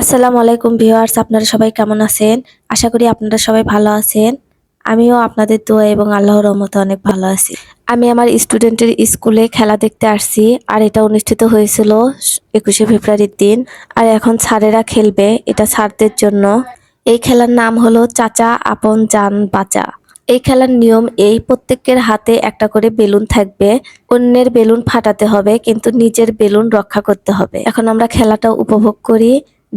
আসসালামু আলাইকুম ভিউয়ার্স, আপনারা সবাই কেমন আছেন? আশা করি আপনারা সবাই ভালো আছেন। আমিও আপনাদের দোয়া এবং আল্লাহর রহমতে অনেক ভালো আছি। আমি আমার স্টুডেন্টের স্কুলে খেলা দেখতে আসছি, আর এটা অনুষ্ঠিত হয়েছিল একুশে ফেব্রুয়ারির দিন। আর এখন ছাড়েরা খেলবে এটা ছাড়দের জন্য। এই খেলার নাম হলো চাচা আপন জান বাঁচা। এই খেলার নিয়ম এই, প্রত্যেকের হাতে একটা করে বেলুন থাকবে। অন্যের বেলুন ফাটাতে হবে, কিন্তু নিজের বেলুন রক্ষা করতে হবে। এখন আমরা খেলাটা উপভোগ করি।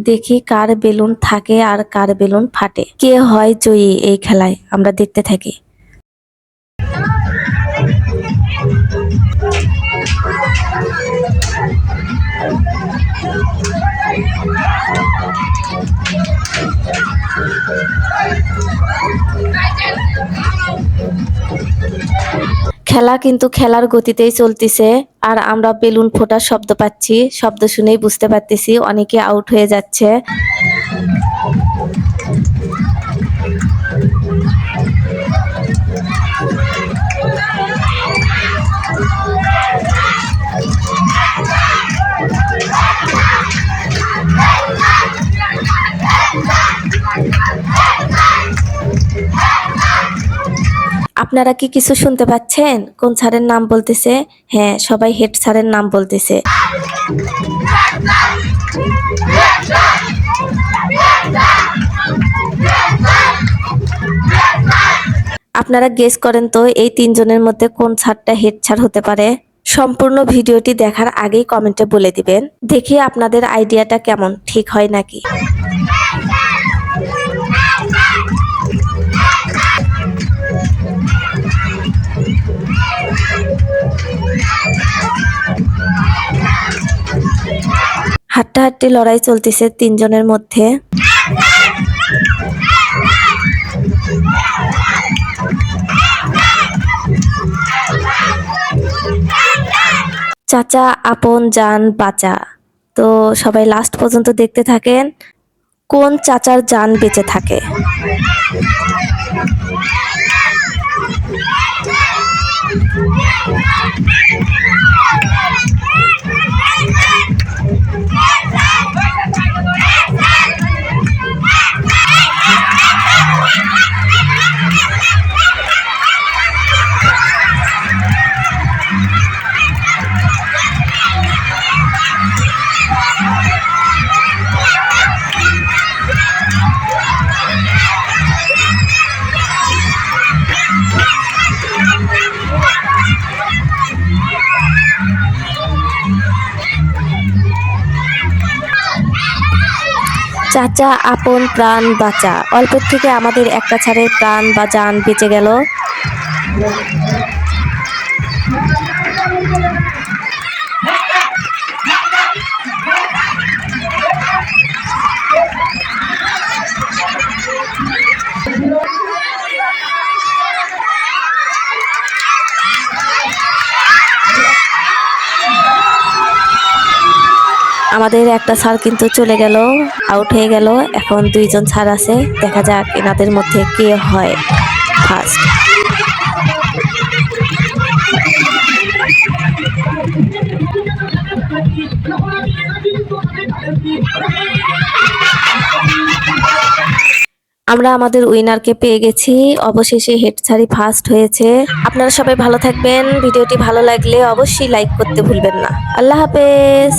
দেখি কার বেলুন থাকে আর কার বেলুন ফাটে। কে হয় জয়ী এই খেলায়? আমরা দেখতে থাকি। খেলা কিন্তু খেলার গতিতেই চলতেছে, আর আমরা বেলুন ফোটার শব্দ পাচ্ছি, শব্দ শুনেই বুঝতে পারতেছি, অনেকে আউট হয়ে যাচ্ছে। আপনারা কি কিছু শুনতে পাচ্ছেন? কোন স্যারের নাম বলতেছে? হ্যাঁ সবাই হেড স্যারের নাম বলতেছে। আপনারা গেস করেন তো, এই তিনজনের মধ্যে কোন ছাড়টা হেড ছাড় হতে পারে? সম্পূর্ণ ভিডিওটি দেখার আগেই কমেন্টে বলে দিবেন। দেখি আপনাদের আইডিয়াটা কেমন, ঠিক হয় নাকি? হাড্ডাহাড্ডি লড়াই চলতেছে তিনজনের মধ্যে। চাচা, আপন, জান, বাঁচা। তো সবাই লাস্ট পর্যন্ত দেখতে থাকেন, কোন চাচার জান বেঁচে থাকে? চাচা আপন প্রাণ বাঁচা। অল্পের থেকে আমাদের একটা ছাড়ে প্রাণ বা যান বেঁচে গেল। আমাদের একটা স্যার কিন্তু চলে গেল আউট হয়ে গেল। এখন দুইজন স্যার আছে। দেখা যাক এনাদের মধ্যে কে হয় ফার্স্ট আমরা আমাদের উইনারকে পেয়ে গেছি। অবশেষে হেড ছাড়ি ফার্স্ট হয়েছে। আপনারা সবাই ভালো থাকবেন। ভিডিওটি ভালো লাগলে অবশ্যই লাইক করতে ভুলবেন না। আল্লাহ হাফেজ।